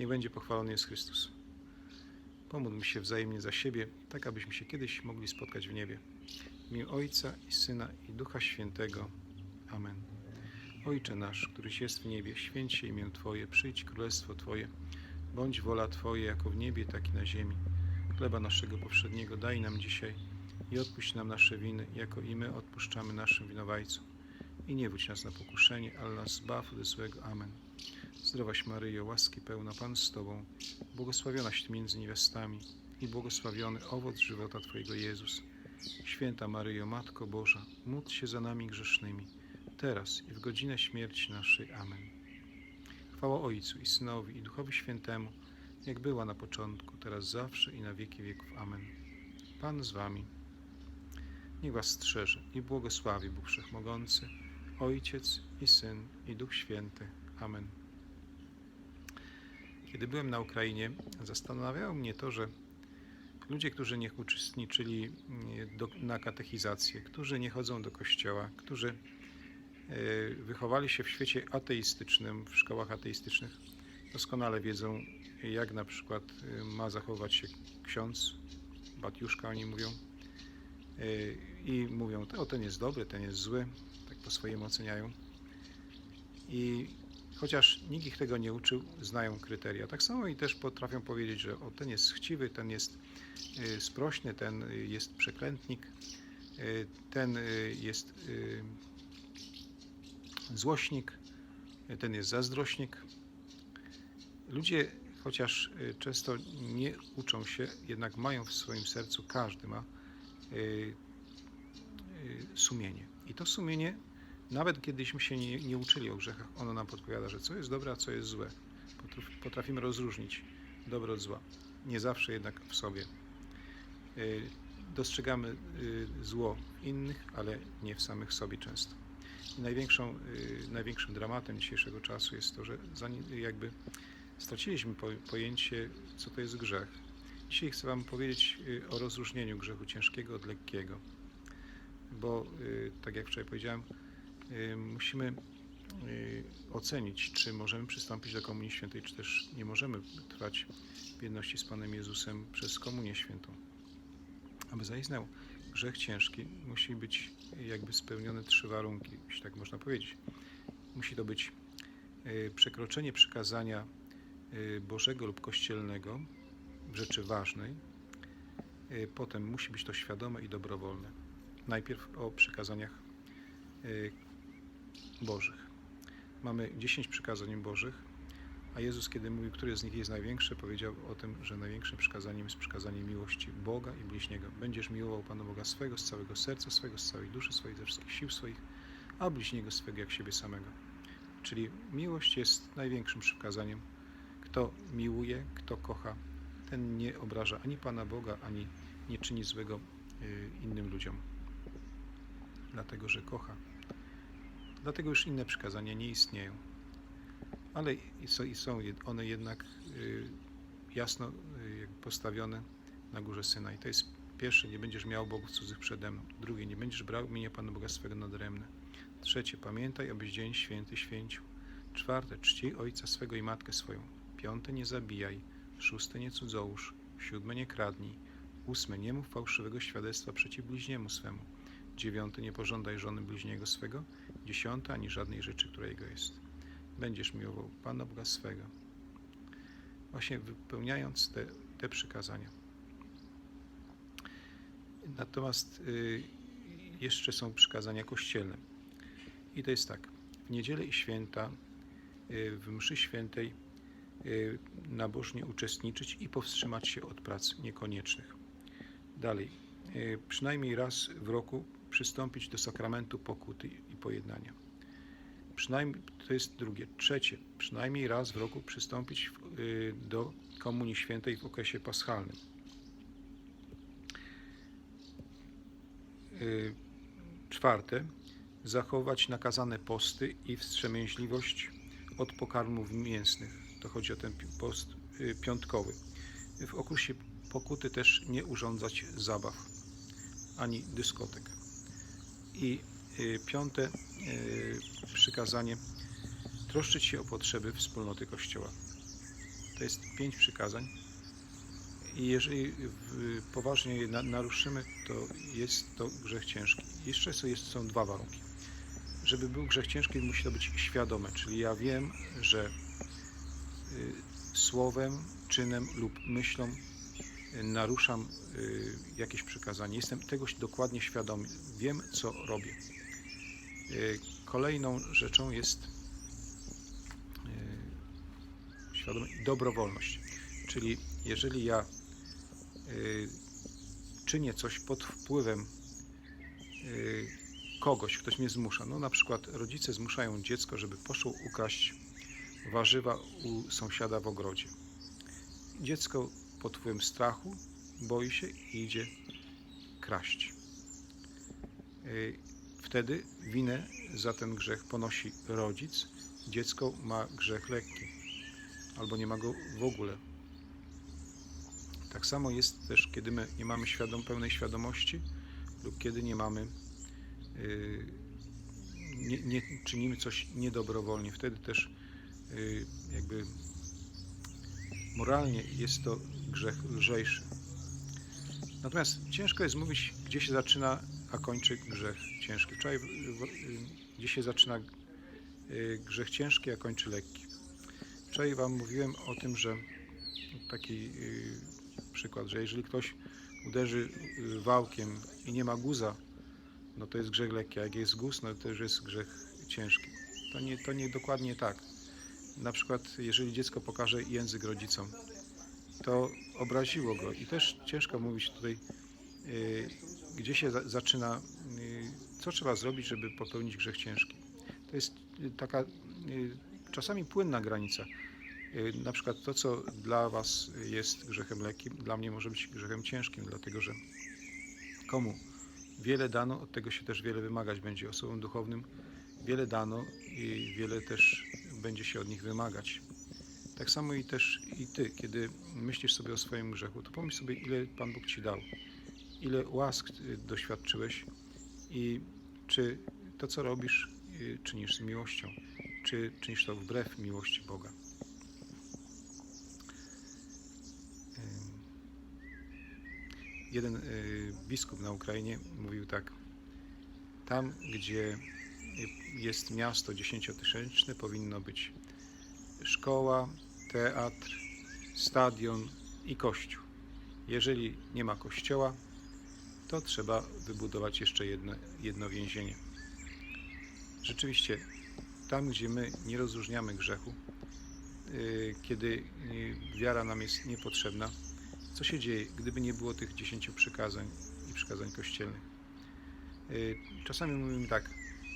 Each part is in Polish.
Niech będzie pochwalony jest Chrystus. Pomódlmy się wzajemnie za siebie, tak abyśmy się kiedyś mogli spotkać w niebie. W imię Ojca i Syna i Ducha Świętego. Amen. Ojcze nasz, któryś jest w niebie, święć się imię Twoje, przyjdź królestwo Twoje. Bądź wola Twoja, jako w niebie, tak i na ziemi. Chleba naszego powszedniego daj nam dzisiaj i odpuść nam nasze winy, jako i my odpuszczamy naszym winowajcom. I nie wódź nas na pokuszenie, ale nas zbaw od złego. Amen. Zdrowaś Maryjo, łaski pełna Pan z Tobą, błogosławionaś Ty między niewiastami i błogosławiony owoc żywota Twojego Jezus. Święta Maryjo, Matko Boża, módl się za nami grzesznymi, teraz i w godzinę śmierci naszej. Amen. Chwała Ojcu i Synowi i Duchowi Świętemu, jak była na początku, teraz zawsze i na wieki wieków. Amen. Pan z Wami. Niech Was strzeże i błogosławi Bóg Wszechmogący, Ojciec i Syn i Duch Święty. Amen. Kiedy byłem na Ukrainie, zastanawiało mnie to, że ludzie, którzy nie uczestniczyli mm, do, na katechizację, którzy nie chodzą do kościoła, którzy e, wychowali się w świecie ateistycznym, w szkołach ateistycznych, doskonale wiedzą, jak na przykład e, ma zachować się ksiądz, batiuszka oni mówią, e, i mówią, o ten jest dobry, ten jest zły, po swojemu oceniają. I chociaż nikt ich tego nie uczył, znają kryteria. Tak samo i też potrafią powiedzieć, że o, ten jest chciwy, ten jest y, sprośny, ten jest przeklętnik, y, ten y, jest złośnik, ten jest zazdrośnik. Ludzie, chociaż często nie uczą się, jednak mają w swoim sercu, każdy ma sumienie. I to sumienie nawet kiedyśmy się nie, nie uczyli o grzechach, ono nam podpowiada, że co jest dobre, a co jest złe. Potraf- Potrafimy rozróżnić dobro od zła. Nie zawsze jednak w sobie. Y, Dostrzegamy y, zło w innych, ale nie w samych sobie często. I największą, y, największym dramatem dzisiejszego czasu jest to, że jakby straciliśmy po- pojęcie, co to jest grzech. Dzisiaj chcę Wam powiedzieć o rozróżnieniu grzechu ciężkiego od lekkiego. Bo, tak jak wczoraj powiedziałem, musimy y, ocenić, czy możemy przystąpić do Komunii Świętej, czy też nie możemy trwać w jedności z Panem Jezusem przez Komunię Świętą. Aby zaistniał grzech ciężki, musi być jakby spełnione trzy warunki, jeśli tak można powiedzieć. Musi to być y, przekroczenie przykazania y, Bożego lub kościelnego rzeczy ważnej. Potem musi być to świadome i dobrowolne. Najpierw o przykazaniach Bożych. Mamy 10 przykazań Bożych, a Jezus, kiedy mówił, które z nich jest największe, powiedział o tym, że największym przykazaniem jest przykazanie miłości Boga i bliźniego. Będziesz miłował Pana Boga swego, z całego serca swego, z całej duszy swojej, ze wszystkich sił swoich, a bliźniego swego jak siebie samego. Czyli miłość jest największym przykazaniem. Kto miłuje, kto kocha, ten nie obraża ani Pana Boga, ani nie czyni złego y, innym ludziom. Dlatego, że kocha. Dlatego już inne przykazania nie istnieją. Ale i są, one jednak y, jasno y, postawione na górze Syna. I to jest pierwsze, nie będziesz miał bogów cudzych przede mną. Drugie, nie będziesz brał imienia Pana Boga swego nadaremne. Trzecie, pamiętaj, abyś dzień święty święcił. Czwarte, czcij ojca swego i matkę swoją. Piąte, nie zabijaj. Szóste, nie cudzołóż. Siódme, nie kradnij. Ósme, nie mów fałszywego świadectwa przeciw bliźniemu swemu. Dziewiąte, nie pożądaj żony bliźniego swego. Dziesiąte, ani żadnej rzeczy, która jego jest. Będziesz miłował Pana Boga swego. Właśnie wypełniając te, te przykazania. Natomiast y, jeszcze są przykazania kościelne. I to jest tak. W niedzielę i święta, y, w mszy świętej y, nabożnie uczestniczyć i powstrzymać się od prac niekoniecznych. Dalej, y, przynajmniej raz w roku przystąpić do sakramentu pokuty i pojednania. Przynajmniej, to jest drugie. Trzecie, przynajmniej raz w roku przystąpić y, do Komunii Świętej w okresie paschalnym. Y, Czwarte, zachować nakazane posty i wstrzemięźliwość od pokarmów mięsnych. To chodzi o ten post y, piątkowy. W okresie pokuty też nie urządzać zabaw ani dyskotek. I y, piąte y, przykazanie troszczyć się o potrzeby wspólnoty Kościoła. To jest pięć przykazań. I jeżeli poważnie je na, naruszymy, to jest to grzech ciężki. Jeszcze są, dwa warunki. Żeby był grzech ciężki, musi to być świadome, czyli ja wiem, że y, słowem, czynem lub myślą naruszam y, jakieś przykazanie. Jestem tego dokładnie świadomy. Wiem, co robię. Y, Kolejną rzeczą jest y, dobrowolność. Czyli jeżeli ja czynię coś pod wpływem kogoś, ktoś mnie zmusza, no na przykład rodzice zmuszają dziecko, żeby poszło ukraść warzywa u sąsiada w ogrodzie. Dziecko pod wpływem strachu boi się i idzie kraść. Y, Wtedy winę za ten grzech ponosi rodzic, dziecko ma grzech lekki albo nie ma go w ogóle. Tak samo jest też, kiedy my nie mamy świadom, pełnej świadomości lub kiedy nie mamy, yy, nie, nie czynimy coś niedobrowolnie. Wtedy też yy, jakby moralnie jest to grzech lżejszy. Natomiast ciężko jest mówić, gdzie się zaczyna, a kończy grzech ciężki. Wczoraj, gdzie się zaczyna y, grzech ciężki, a kończy lekki. Wczoraj Wam mówiłem o tym, że taki y, przykład, że jeżeli ktoś uderzy y, wałkiem i nie ma guza, no to jest grzech lekki, a jak jest guz, no to już jest grzech ciężki. To nie, to nie dokładnie tak. Na przykład, jeżeli dziecko pokaże język rodzicom, to obraziło go i też ciężko mówić tutaj, y, gdzie się za, zaczyna, y, co trzeba zrobić, żeby popełnić grzech ciężki. To jest y, taka czasami płynna granica. Na przykład to, co dla Was jest grzechem lekkim, dla mnie może być grzechem ciężkim, dlatego że komu wiele dano, od tego się też wiele wymagać będzie. Osobom duchownym wiele dano i wiele też będzie się od nich wymagać. Tak samo i też i Ty, kiedy myślisz sobie o swoim grzechu, to pomyśl sobie, ile Pan Bóg Ci dał, ile łask y, doświadczyłeś i czy to, co robisz, y, czynisz z miłością, czy czynisz to wbrew miłości Boga. Jeden y, biskup na Ukrainie mówił tak, tam gdzie jest miasto dziesięciotysięczne powinno być szkoła, teatr, stadion i kościół. Jeżeli nie ma kościoła, to trzeba wybudować jeszcze jedno, jedno więzienie. Rzeczywiście, tam gdzie my nie rozróżniamy grzechu, yy, kiedy yy, wiara nam jest niepotrzebna, co się dzieje, gdyby nie było tych dziesięciu przykazań i przykazań kościelnych? Yy, Czasami mówimy tak,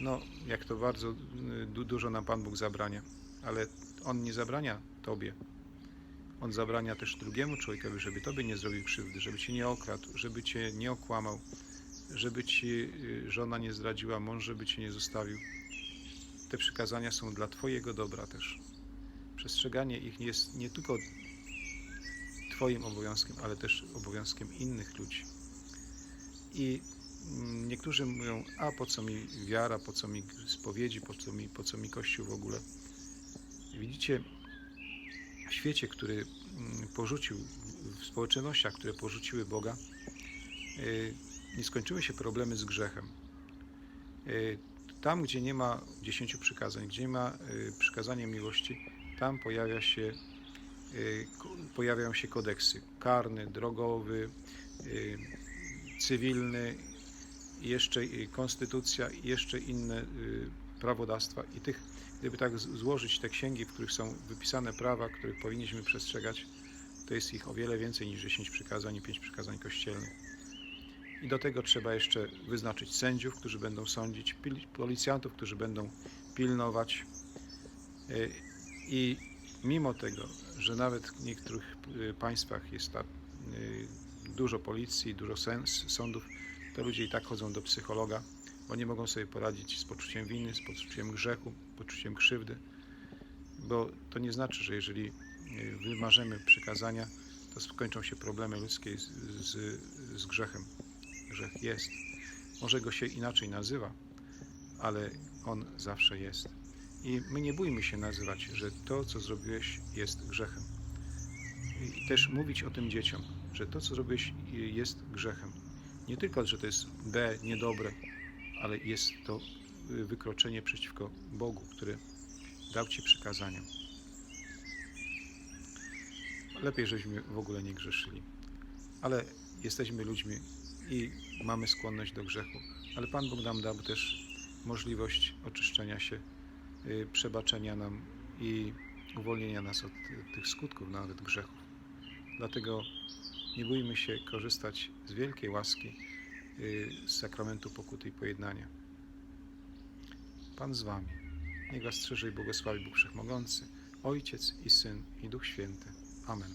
no jak to bardzo du- dużo nam Pan Bóg zabrania, ale On nie zabrania Tobie. On zabrania też drugiemu człowiekowi, żeby Tobie nie zrobił krzywdy, żeby Cię nie okradł, żeby Cię nie okłamał, żeby Ci y, żona nie zdradziła, mąż żeby Cię nie zostawił. Te przykazania są dla Twojego dobra też. Przestrzeganie ich jest nie tylko Twoim obowiązkiem, ale też obowiązkiem innych ludzi. I mm, niektórzy mówią, a po co mi wiara, po co mi spowiedzi, po co mi, po co mi Kościół w ogóle. Widzicie, w świecie, który mm, porzucił, w społecznościach, które porzuciły Boga, y, nie skończyły się problemy z grzechem. Y, Tam, gdzie nie ma dziesięciu przykazań, gdzie nie ma y, przykazania miłości, tam pojawia się, pojawiają się kodeksy karny, drogowy, cywilny, jeszcze konstytucja jeszcze inne prawodawstwa. I tych, gdyby tak złożyć te księgi, w których są wypisane prawa, których powinniśmy przestrzegać, to jest ich o wiele więcej niż 10 przykazań i 5 przykazań kościelnych. I do tego trzeba jeszcze wyznaczyć sędziów, którzy będą sądzić, policjantów, którzy będą pilnować. Y, I mimo tego, że nawet w niektórych y, państwach jest tak y, dużo policji, dużo sądów, to ludzie i tak chodzą do psychologa, bo nie mogą sobie poradzić z poczuciem winy, z poczuciem grzechu, poczuciem krzywdy, bo to nie znaczy, że jeżeli y, wymarzymy przykazania, to skończą się problemy ludzkie z, z, z grzechem. Grzech jest. Może go się inaczej nazywa, ale on zawsze jest. I my nie bójmy się nazywać, że to, co zrobiłeś, jest grzechem. i też mówić o tym dzieciom, że to, co zrobiłeś, jest grzechem. Nie tylko, że to jest B, niedobre, ale jest to wykroczenie przeciwko Bogu, który dał Ci przykazania. Lepiej, żebyśmy w ogóle nie grzeszyli. Ale jesteśmy ludźmi i mamy skłonność do grzechu. Ale Pan Bóg nam dał też możliwość oczyszczenia się, y, przebaczenia nam i uwolnienia nas od y, tych skutków nawet grzechów. Dlatego nie bójmy się korzystać z wielkiej łaski y, z sakramentu pokuty i pojednania. Pan z Wami. Niech Was strzeże i błogosławi Bóg Wszechmogący, Ojciec i Syn i Duch Święty. Amen.